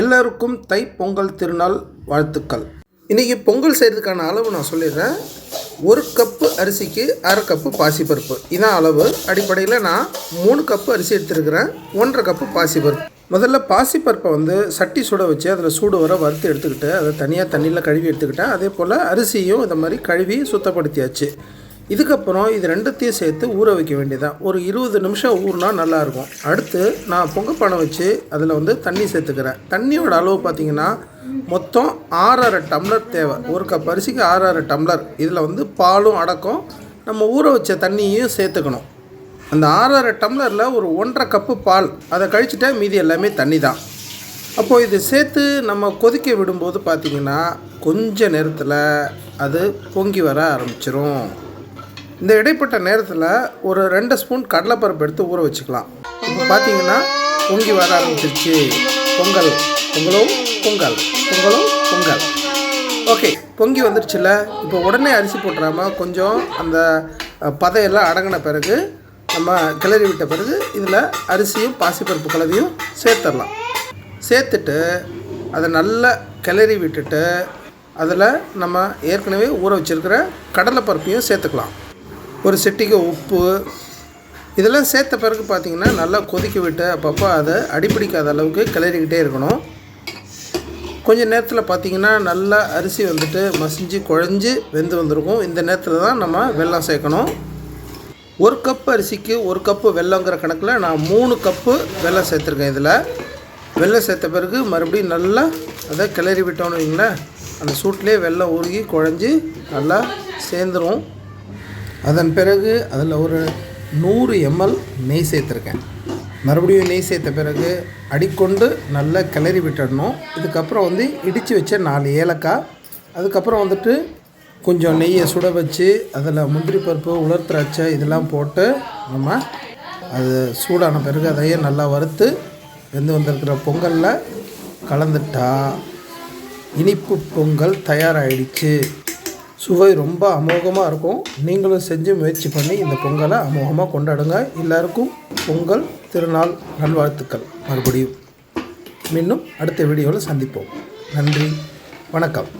எல்லோருக்கும் தை பொங்கல் திருநாள் வாழ்த்துக்கள். இன்றைக்கி பொங்கல் செய்கிறதுக்கான அளவு நான் சொல்லிடுறேன். ஒரு கப்பு அரிசிக்கு அரை கப்பு பாசிப்பருப்பு. இதான் அளவு. அடிப்படையில் நான் மூணு கப்பு அரிசி எடுத்துருக்கிறேன். ஒன்றரை கப்பு பாசிப்பருப்பு. முதல்ல பாசிப்பருப்பை வந்து சட்டி சுட வச்சு அதில் சூடு வர வறுத்து எடுத்துக்கிட்டு அதை தனியாக தண்ணியில் கழுவி எடுத்துக்கிட்டேன். அதே போல் அரிசியும் இந்த மாதிரி கழுவி சுத்தப்படுத்தியாச்சு. இதுக்கப்புறம் இது ரெண்டுத்தையும் சேர்த்து ஊற வைக்க வேண்டியதான் ஒரு இருபது நிமிஷம் ஊறினா நல்லாயிருக்கும். அடுத்து நான் பொங்கப்பானை வச்சு அதில் வந்து தண்ணி சேர்த்துக்கிறேன். தண்ணியோட அளவு பார்த்திங்கன்னா மொத்தம் ஆறரை டம்ளர் தேவை. ஒரு கப் அரிசிக்கு ஆறரை டம்ளர். இதில் வந்து பாலும் அடக்கம். நம்ம ஊற வச்ச தண்ணியும் சேர்த்துக்கணும். அந்த ஆறரை டம்ளரில் ஒரு ஒன்றரை கப்பு பால். அதை கழிச்சிட்டா மீதி எல்லாமே தண்ணி தான் அப்போது இது சேர்த்து நம்ம கொதிக்க விடும்போது பார்த்திங்கன்னா கொஞ்ச நேரத்தில் அது பொங்கி வர ஆரம்பிச்சிரும். இந்த இடைப்பட்ட நேரத்தில் ஒரு ரெண்டு ஸ்பூன் கடலைப்பருப்பு எடுத்து ஊற வச்சுக்கலாம். இப்போ பார்த்தீங்கன்னா பொங்கி வர ஆரம்பிச்சிருச்சு. பொங்கல். பொங்கலும் பொங்கல். பொங்கலும் பொங்கல். ஓகே பொங்கி வந்துருச்சுல இப்போ உடனே அரிசி போட்டுறாமல் கொஞ்சம் அந்த பதையெல்லாம் அடங்கின பிறகு நம்ம கிளறி விட்ட பிறகு இதில் அரிசியும் பாசிப்பருப்பு கலவையும் சேர்த்துடலாம். சேர்த்துட்டு அதை நல்லா கிளறி விட்டுட்டு அதில் நம்ம ஏற்கனவே ஊற வச்சுருக்கிற கடலைப்பருப்பையும் சேர்த்துக்கலாம். ஒரு செட்டிக்கு உப்பு இதெல்லாம் சேர்த்த பிறகு பார்த்திங்கன்னா நல்லா கொதிக்க விட்டு அப்பப்போ அதை அடிப்பிடிக்காத அளவுக்கு கிளறிக்கிட்டே இருக்கணும். கொஞ்சம் நேரத்தில் பார்த்திங்கன்னா நல்லா அரிசி வந்துட்டு மசிஞ்சு குழஞ்சி வெந்து வந்திருக்கும். இந்த நேரத்தில் தான் நம்ம வெல்லம் சேர்க்கணும். ஒரு கப்பு அரிசிக்கு ஒரு கப்பு வெல்லங்கிற கணக்கில் நான் மூணு கப்பு வெல்லம் சேர்த்துருக்கேன் இதில். வெல்லம் சேர்த்த பிறகு மறுபடியும் நல்லா அதை கிளறி விட்டோம்னு வைங்களேன். அந்த சூட்லேயே வெள்ளம் உருகி குழஞ்சி நல்லா சேர்ந்துரும். அதன் பிறகு அதில் ஒரு நூறு எம்எல் நெய் சேர்த்துருக்கேன். மறுபடியும் நெய் சேர்த்த பிறகு அடிக்கொண்டு நல்லா கிளறி விட்டுடணும். இதுக்கப்புறம் வந்து இடித்து வச்ச நாலு ஏலக்காய் அதுக்கப்புறம் வந்துட்டு கொஞ்சம் நெய்யை சுட வச்சு அதில் முந்திரி பருப்பு உலர் திராட்சை இதெல்லாம் போட்டு நம்ம அது சூடான பிறகு அதையே நல்லா வறுத்து வெந்து வந்திருக்கிற பொங்கலில் கலந்துட்டா இனிப்பு பொங்கல் தயாராகிடுச்சு சுவை ரொம்ப அமோகமாக இருக்கும். நீங்களும் செஞ்சு முயற்சி பண்ணி இந்த பொங்கலை அமோகமாக கொண்டாடுங்க. எல்லாருக்கும் பொங்கல் திருநாள் நல்வாழ்த்துக்கள். மறுபடியும் மீண்டும் அடுத்த வீடியோவில் சந்திப்போம். நன்றி. வணக்கம்.